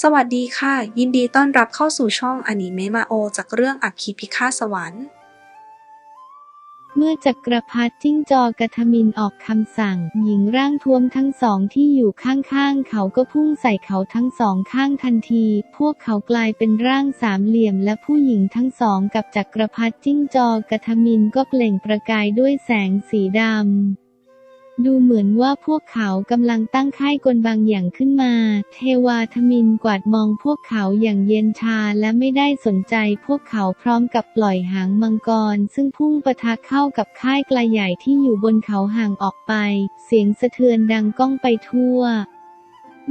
สวัสดีค่ะ ยินดีต้อนรับเข้าสู่ช่องอนิเมะมาโอ จากเรื่องอัคคีพิฆาตสวรรค์ เมื่อจักรพรรดิจิ้งจอกระทมินออกคำสั่ง หญิงร่างท้วมทั้งสองที่อยู่ข้างๆ เขาก็พุ่งใส่เขาทั้งสองข้างทันที พวกเขากลายเป็นร่างสามเหลี่ยมและผู้หญิงทั้งสองกับจักรพรรดิจิ้งจอกระทมินก็เปล่งประกายด้วยแสงสีดำ ดูเหมือนว่าพวกเขากำลังตั้งค่ายกลบางอย่างขึ้นมา เทวาทมินกวาดมองพวกเขาอย่างเย็นชาและไม่ได้สนใจพวกเขาพร้อมกับปล่อยหางมังกร ซึ่งพุ่งปะทะเข้ากับค่ายกลใหญ่ที่อยู่บนเขาห่างออกไป เสียงสะเทือนดังก้องไปทั่ว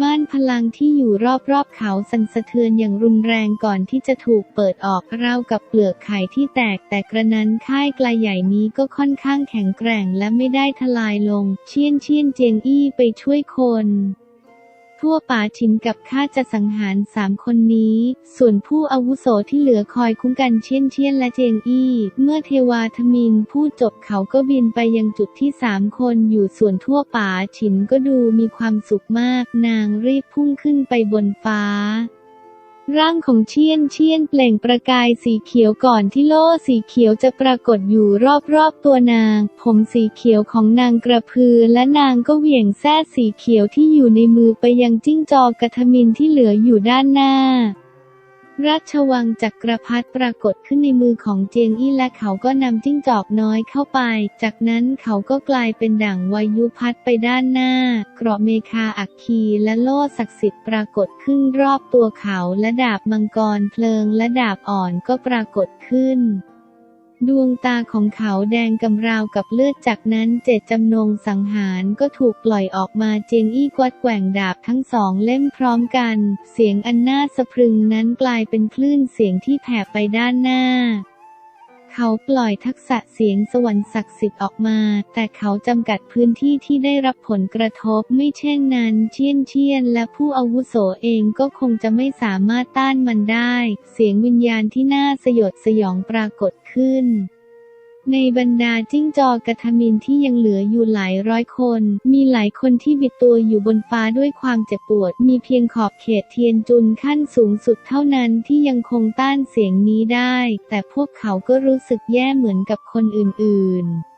ม่านพลังที่อยู่รอบๆเขาสั่นสะเทือนอย่างรุนแรงก่อนที่จะถูกเปิดออกราวกับเปลือกไข่ที่แตกแต่กระนั้นค่ายไกลใหญ่นี้ก็ค่อนข้างแข็งแกร่งและไม่ได้ทลายลง เชี่ยนเชี่ยนเจียงอี้ไปช่วยคน ทั่วป่าชินกับข้าจะสังหารสามคนนี้ ส่วนผู้อาวุโสที่เหลือคอยคุ้มกันเชียนเชียนและเจงอี้ เมื่อเทวาทมินพูดจบเขาก็บินไปยังจุดที่สามคนอยู่ส่วนทั่วป่าชินก็ดูมีความสุขมาก นางรีบพุ่งขึ้นไปบนฟ้า ร่างของเชียนเชียนเปล่งประกายสีเขียวก่อนที่โล่สีเขียวจะปรากฏอยู่รอบๆตัวนาง ผมสีเขียวของนางกระพือและนางก็เหวี่ยงแส้สีเขียวที่อยู่ในมือไปยังจิ้งจอกกระทมินที่เหลืออยู่ด้านหน้า ราชวังจักรพรรดิปรากฏขึ้นในมือของเจียงอี้และเขาก็นำจิ้งจอกน้อยเข้าไป จากนั้นเขาก็กลายเป็นด่างวายุพัดไปด้านหน้า เกราะเมคาอักคีและโล่ศักดิ์สิทธิ์ปรากฏขึ้นรอบตัวเขาและดาบมังกรเพลิงและดาบอ่อนก็ปรากฏขึ้น ดวงตาของเขาแดงกำราวกับเลือดจากนั้นเจตจำนงสังหารก็ถูกปล่อยออกมาเจียงอี้กวัดแกว่งดาบทั้งสองเล่มพร้อมกัน เสียงอันน่าสะพรึงนั้นกลายเป็นคลื่นเสียงที่แผ่ไปด้านหน้า เขาปล่อยทักษะเสียงสวรรค์ศักดิ์สิทธิ์ออกมา แต่เขาจำกัดพื้นที่ที่ได้รับผลกระทบไม่เช่นนั้นเชียนเชียนและผู้อาวุโสเองก็คงจะไม่สามารถต้านมันได้ เสียงวิญญาณที่น่าสยดสยองปรากฏขึ้น ในบรรดาจิ้งจอกกระทมินที่ยังเหลืออยู่หลายร้อยคน มีหลายคนที่บิดตัวอยู่บนฟ้าด้วยความเจ็บปวด มีเพียงขอบเขตเทียนจุนขั้นสูงสุดเท่านั้นที่ยังคงต้านเสียงนี้ได้ แต่พวกเขาก็รู้สึกแย่เหมือนกับคนอื่น ๆ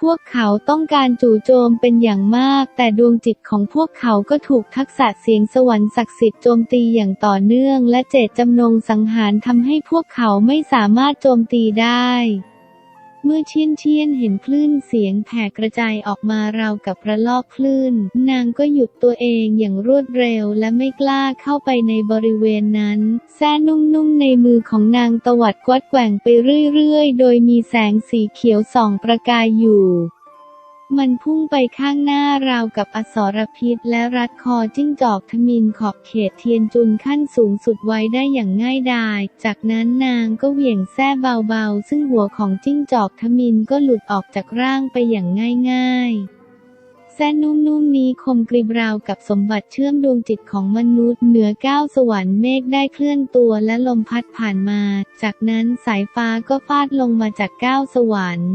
พวกเขาต้องการจู่โจมเป็นอย่างมาก แต่ดวงจิตของพวกเขาก็ถูกทักษะเสียงสวรรค์ศักดิ์สิทธิ์โจมตีอย่างต่อเนื่อง และเจตจำนงสังหารทำให้พวกเขาไม่สามารถโจมตีได้ เมื่อเชียนเชียนเห็นคลื่นเสียงแผ่กระจายออกมาราวกับระลอกคลื่น นางก็หยุดตัวเองอย่างรวดเร็วและไม่กล้าเข้าไปในบริเวณนั้น แส้นุ่มๆในมือของนางตวัดกวัดแกว่งไปเรื่อยๆ โดยมีแสงสีเขียวส่องประกายอยู่ มันพุ่งไปข้างหน้าราวกับอสรพิษและรัดคอจิ้งจอกทมินขอบเขตเทียนจุนขั้นสูงสุดไว้ได้อย่างง่ายดาย จากนั้นนางก็เหวี่ยงแส้เบาๆ ซึ่งหัวของจิ้งจอกทมินก็หลุดออกจากร่างไปอย่างง่ายๆแส้นุ่มๆนี้คมกริบราวกับสมบัติเชื่อมดวงจิตของมนุษย์ เหนือก้าวสวรรค์เมฆได้เคลื่อนตัวและลมพัดผ่านมา จากนั้นสายฟ้าก็ฟาดลงมาจากก้าวสวรรค์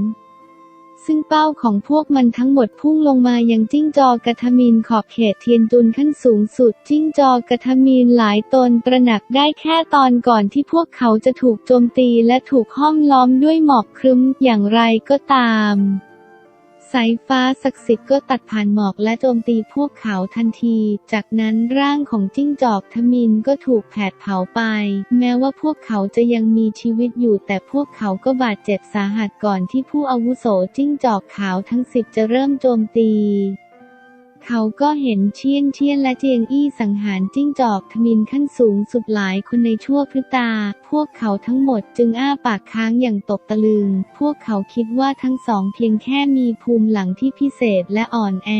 ซึ่งเป้าของพวกมันทั้งหมดพุ่งลงมายังจิ้งจอกระทมินขอบเขตเทียนจุนขั้นสูงสุด จิ้งจอกระทมินหลายตนตระหนักได้แค่ตอนก่อนที่พวกเขาจะถูกโจมตีและถูกห้อมล้อมด้วยหมอกครึ้มอย่างไรก็ตาม สายฟ้าศักดิ์สิทธิ์ก็ตัดผ่านหมอกและโจมตีพวกเขาทันที จากนั้นร่างของจิ้งจอกทมินก็ถูกแผดเผาไป แม้ว่าพวกเขาจะยังมีชีวิตอยู่ แต่พวกเขาก็บาดเจ็บสาหัสก่อนที่ผู้อาวุโสจิ้งจอกขาวทั้งสิบจะเริ่มโจมตี เขาก็เห็นเชียงเชียนและเจียงอี้สังหารจิ้งจอกทมินขั้นสูงสุดหลายคนในชั่วพริบตา พวกเขาทั้งหมดจึงอ้าปากค้างอย่างตกตะลึง พวกเขาคิดว่าทั้งสองเพียงแค่มีภูมิหลังที่พิเศษและอ่อนแอ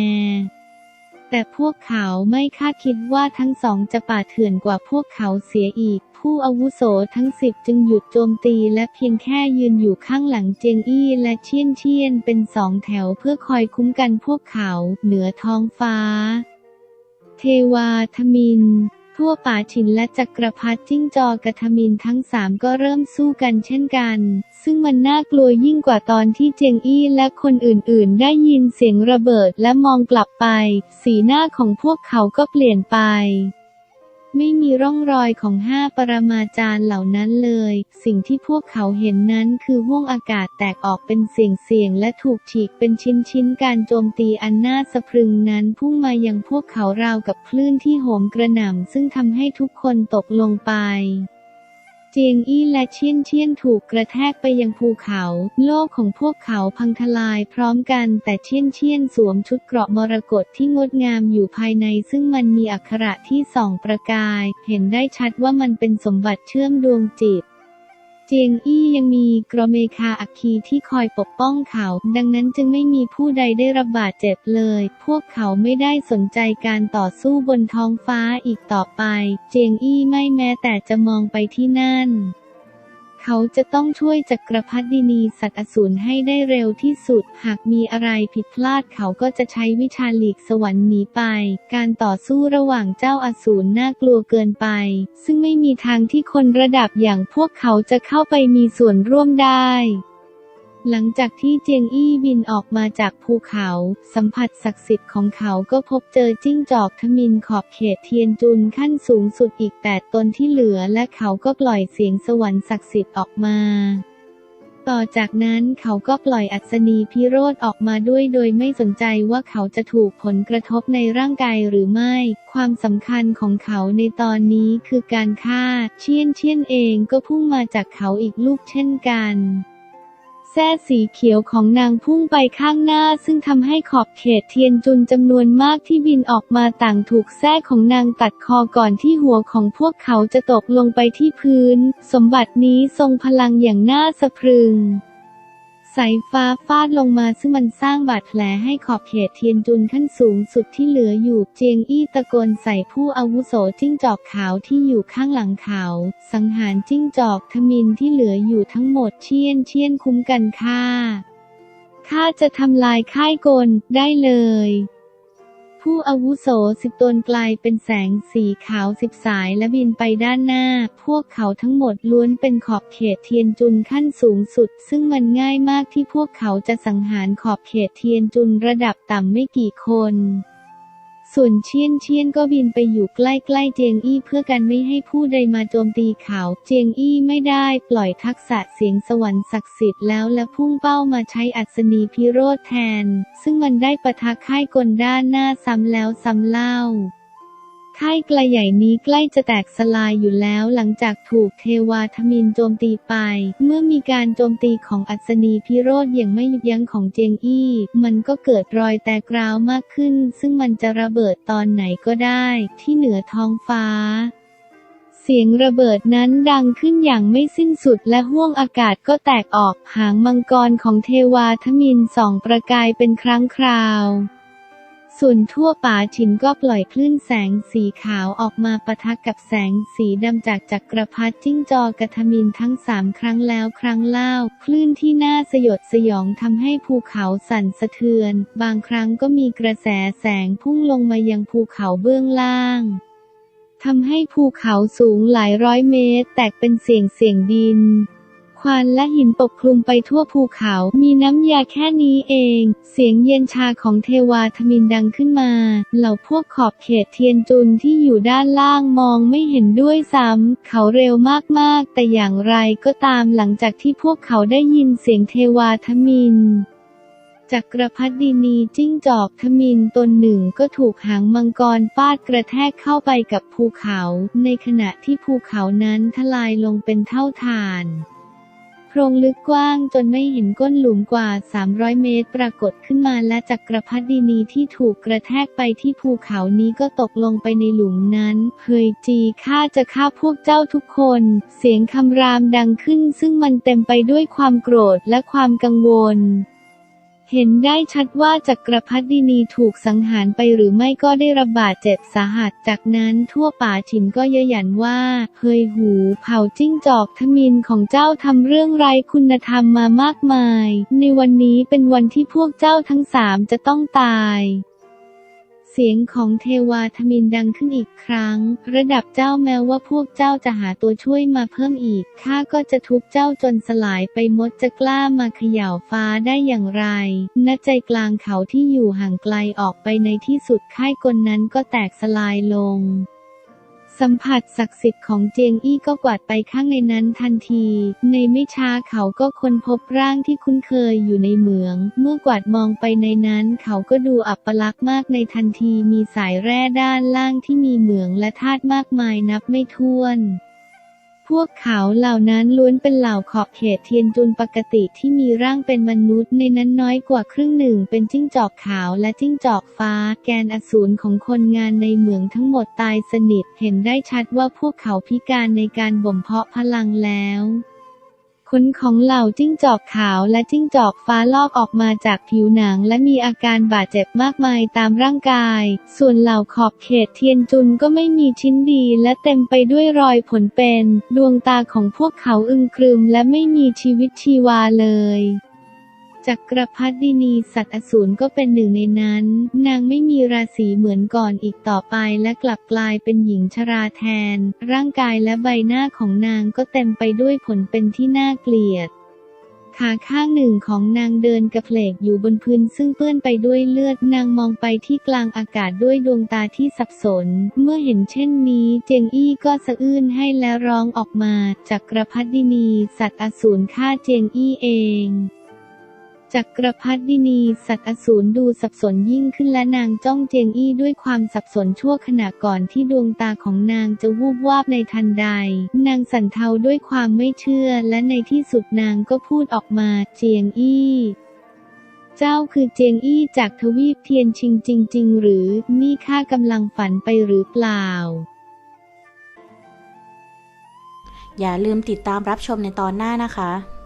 แต่พวกเขาไม่คาดคิดว่าทั้งสองจะป่าเถื่อนกว่าพวกเขาเสียอีก ผู้อาวุโสทั้งสิบจึงหยุดโจมตีและเพียงแค่ยืนอยู่ข้างหลังเจียงอี้และเชียนเชียนเป็นสองแถวเพื่อคอยคุ้มกันพวกเขาเหนือท้องฟ้า เทวาทมิน ทั่วป่าฉินและจักรพรรดิจิ้งจอกระทมินทั้งสามก็เริ่มสู้กันเช่นกัน ซึ่งมันน่ากลัวยิ่งกว่าตอนที่เจียงอี้และคนอื่นๆ ได้ยินเสียงระเบิดและมองกลับไป สีหน้าของพวกเขาก็เปลี่ยนไป ไม่มีร่องรอยของห้าปรมาจารย์เหล่านั้นเลย สิ่งที่พวกเขาเห็นนั้นคือห้วงอากาศแตกออกเป็นเสียงๆ และถูกฉีกเป็นชิ้นๆ การโจมตีอันน่าสะพรึงนั้นพุ่งมายังพวกเขาราวกับคลื่นที่โหมกระหน่ำซึ่งทำให้ทุกคนตกลงไป จียงอี้และเชียนเชียนถูกกระแทกไปยังภูเขา โลกของพวกเขาพังทลายพร้อมกันแต่เชียนเชียนสวมชุดเกราะมรกตที่งดงามอยู่ภายใน ซึ่งมันมีอักขระที่ส่องประกาย เห็นได้ชัดว่ามันเป็นสมบัติเชื่อมดวงจิต เจียงอี้ยังมีกรเมคาอักคีที่คอยปกป้องเขา ดังนั้นจึงไม่มีผู้ใดได้รับบาดเจ็บเลย พวกเขาไม่ได้สนใจการต่อสู้บนท้องฟ้าอีกต่อไป เจียงอี้ไม่แม้แต่จะมองไปที่นั่น เขาจะต้องช่วยจักรพรรดินีสัตว์อสูรให้ได้เร็วที่สุด หากมีอะไรผิดพลาดเขาก็จะใช้วิชาหลีกสวรรค์หนีไป การต่อสู้ระหว่างเจ้าอสูรน่ากลัวเกินไป ซึ่งไม่มีทางที่คนระดับอย่างพวกเขาจะเข้าไปมีส่วนร่วมได้ หลังจากที่เจียงอี้บินออกมาจากภูเขา สัมผัสศักดิ์สิทธิ์ของเขาก็พบเจอจิ้งจอกทมินขอบเขตเทียนจุนขั้นสูงสุดอีกแปดตนที่เหลือและเขาก็ปล่อยเสียงสวรรค์ศักดิ์สิทธิ์ออกมา ต่อจากนั้นเขาก็ปล่อยอัศนีพิโรธออกมาด้วยโดยไม่สนใจว่าเขาจะถูกผลกระทบในร่างกายหรือไม่ ความสำคัญของเขาในตอนนี้คือการฆ่า เชียนเชียนเองก็พุ่งมาจากเขาอีกลูกเช่นกัน ส้สีเขียวของนางพุ่งไปข้างหน้า ซึ่งทำให้ขอบเขตเทียนจุนจำนวนมากที่บินออกมาต่างถูกแส้ของนางตัดคอก่อนที่หัวของพวกเขาจะตกลงไปที่พื้น สมบัตินี้ทรงพลังอย่างน่าสะพรึง สายฟ้าฟาดลงมาซึ่งมันสร้างบาดแผลให้ขอบเขตเทียนจุนขั้นสูงสุดที่เหลืออยู่ เจียงอี้ตะโกนใส่ผู้อาวุโสจิ้งจอกขาวที่อยู่ข้างหลังเขา สังหารจิ้งจอกทมินที่เหลืออยู่ทั้งหมดเชียนเชียนคุ้มกันค่าข้าจะทำลายค่ายกลได้เลย ผู้อาวุโสสิบตนกลายเป็นแสงสีขาวสิบสายและบินไปด้านหน้า พวกเขาทั้งหมดล้วนเป็นขอบเขตเทียนจุนขั้นสูงสุด ซึ่งมันง่ายมากที่พวกเขาจะสังหารขอบเขตเทียนจุนระดับต่ำไม่กี่คน ส่วนเชียนเชียนก็บินไปอยู่ใกล้ๆเจียงอี้เพื่อกันไม่ให้ผู้ใดมาโจมตีเขา เจียงอี้ไม่ได้ปล่อยทักษะเสียงสวรรค์ศักดิ์สิทธิ์แล้วและพุ่งเป้ามาใช้อัศนีพิโรธแทน ซึ่งมันได้ปะทะค่ายกลด้านหน้าซ้ำแล้วซ้ำเล่า ค่ายไกลใหญ่นี้ใกล้จะแตกสลายอยู่แล้วหลังจากถูกเทวาทมินโจมตีไป เมื่อมีการโจมตีของอัศนีพิโรธอย่างไม่หยุดยั้งของเจียงอี้ มันก็เกิดรอยแตกร้าวมากขึ้น ซึ่งมันจะระเบิดตอนไหนก็ได้ ที่เหนือท้องฟ้าเสียงระเบิดนั้นดังขึ้นอย่างไม่สิ้นสุดและห้วงอากาศก็แตกออก หางมังกรของเทวาทมินส่องประกายเป็นครั้งคราว ส่วนทั่วป่าฉินก็ปล่อยคลื่นแสงสีขาวออกมาปะทะกับแสงสีดำจากจักรพรรดิจิ้งจอกระทมินทั้งสามครั้งแล้วครั้งเล่า คลื่นที่น่าสยดสยองทำให้ภูเขาสั่นสะเทือน บางครั้งก็มีกระแสแสงพุ่งลงมายังภูเขาเบื้องล่างทำให้ภูเขาสูงหลายร้อยเมตร แตกเป็นเสียงเสียงดิน ควานและหินปกคลุมไปทั่วภูเขา มีน้ำยาแค่นี้เอง เสียงเย็นชาของเทวาทมินดังขึ้นมา เหล่าพวกขอบเขตเทียนจุนที่อยู่ด้านล่างมองไม่เห็นด้วยซ้ำ เขาเร็วมากๆ แต่อย่างไรก็ตามหลังจากที่พวกเขาได้ยินเสียงเทวาทมินจักรพรรดินีจิ้งจอกทมินตนหนึ่งก็ถูกหางมังกรฟาดกระแทกเข้าไปกับภูเขา ในขณะที่ภูเขานั้นทลายลงเป็นเท่าฐาน รงลึกกว้างจนไม่เห็นก้นหลุมกว่า 300 เมตร ปรากฏขึ้นมาและจักรพรรดินีที่ถูกกระแทกไปที่ภูเขานี้ก็ตกลงไปในหลุมนั้นเฮยจีข้าจะฆ่าพวกเจ้าทุกคน เสียงคำรามดังขึ้นซึ่งมันเต็มไปด้วยความโกรธและความกังวล เห็นได้ชัดว่าจักรพรรดินีถูกสังหารไปหรือไม่ก็ได้รับบาดเจ็บสาหัส จากนั้นทั่วป่าถิ่นก็เยยันว่า เฮยหูเผาจิ้งจอกทมินของเจ้าทำเรื่องไร้คุณธรรมมามากมาย ในวันนี้เป็นวันที่พวกเจ้าทั้งสามจะต้องตาย เสียงของเทวาทมินดังขึ้นอีกครั้ง ระดับเจ้าแม้ว่าพวกเจ้าจะหาตัวช่วยมาเพิ่มอีก ข้าก็จะทุบเจ้าจนสลายไปมดจะกล้ามาเขย่าฟ้าได้อย่างไร ณ ใจกลางเขาที่อยู่ห่างไกลออกไปในที่สุดค่ายกลนั้นก็แตกสลายลง สัมผัสศักดิ์สิทธิ์ของเจียงอี้ก็กวาดไปข้างในนั้นทันที ในไม่ช้าเขาก็ค้นพบร่างที่คุ้นเคยอยู่ในเหมือง เมื่อกวาดมองไปในนั้นเขาก็ดูอัปลักษณ์มากในทันทีมีสายแร่ด้านล่างที่มีเหมืองและธาตุมากมายนับไม่ถ้วน พวกเขาเหล่านั้นล้วนเป็นเหล่าขอบเขตเทียนจุนปกติที่มีร่างเป็นมนุษย์ในนั้นน้อยกว่าครึ่งหนึ่งเป็นจิ้งจอกขาวและจิ้งจอกฟ้า แกนอสูรของคนงานในเหมืองทั้งหมดตายสนิท เห็นได้ชัดว่าพวกเขาพิการในการบ่มเพาะพลังแล้ว ขนของเหล่าจิ้งจอกขาวและจิ้งจอกฟ้าลอกออกมาจากผิวหนัง และมีอาการบาดเจ็บมากมายตามร่างกาย ส่วนเหล่าขอบเขตเทียนจุนก็ไม่มีชิ้นดีและเต็มไปด้วยรอยผลเป็น ดวงตาของพวกเขาอึงครึมและไม่มีชีวิตชีวาเลย จักรพรรดินีสัตว์อสูรก็เป็นหนึ่งในนั้น นางไม่มีราศีเหมือนก่อนอีกต่อไปและกลับกลายเป็นหญิงชราแทน ร่างกายและใบหน้าของนางก็เต็มไปด้วยผลเป็นที่น่าเกลียดขาข้างหนึ่งของนางเดินกระเพลกอยู่บนพื้นซึ่งเปื้อนไปด้วยเลือดนางมองไปที่กลางอากาศด้วยดวงตาที่สับสน เมื่อเห็นเช่นนี้เจงอี้ก็สะอื้นให้และร้องออกมาจักรพรรดินี สัตว์อสูรฆ่าเจงอี้เอง จักรพรรดินี สัตว์อสูรดูสับสนยิ่งขึ้นและนางจ้องเจียงอี้ด้วยความสับสนชั่วขณะก่อนที่ดวงตาของนางจะวูบวาบในทันใด นางสั่นเทาด้วยความไม่เชื่อและในที่สุดนางก็พูดออกมาเจียงอี้เจ้าคือเจียงอี้จากทวีปเทียนชิงจริง ๆ หรือ นี่ข้ากำลังฝันไปหรือเปล่า อย่าลืมติดตามรับชมในตอนหน้านะคะ